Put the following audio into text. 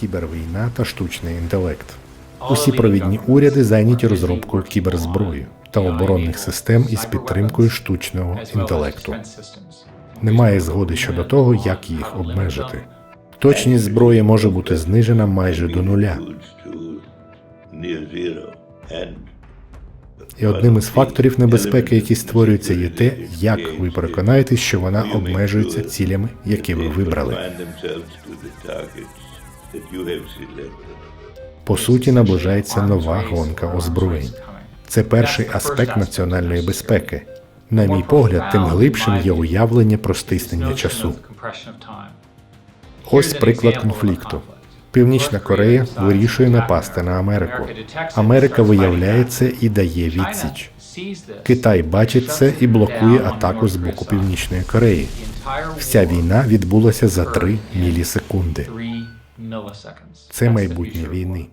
кібервійна та штучний інтелект. Усі провідні уряди зайняті розробкою кіберзброї та оборонних систем із підтримкою штучного інтелекту. Немає згоди щодо того, як їх обмежити. Точність зброї може бути знижена майже до нуля. І одним із факторів небезпеки, які створюються, є те, як ви переконаєтесь, що вона обмежується цілями, які ви вибрали. По суті, наближається нова гонка озброєнь. Це перший аспект національної безпеки. На мій погляд, тим глибшим є уявлення про стиснення часу. Ось приклад конфлікту. Північна Корея вирішує напасти на Америку. Америка виявляє це і дає відсіч. Китай бачить це і блокує атаку з боку Північної Кореї. Вся війна відбулася за 3 мілісекунди. Це майбутнє війни.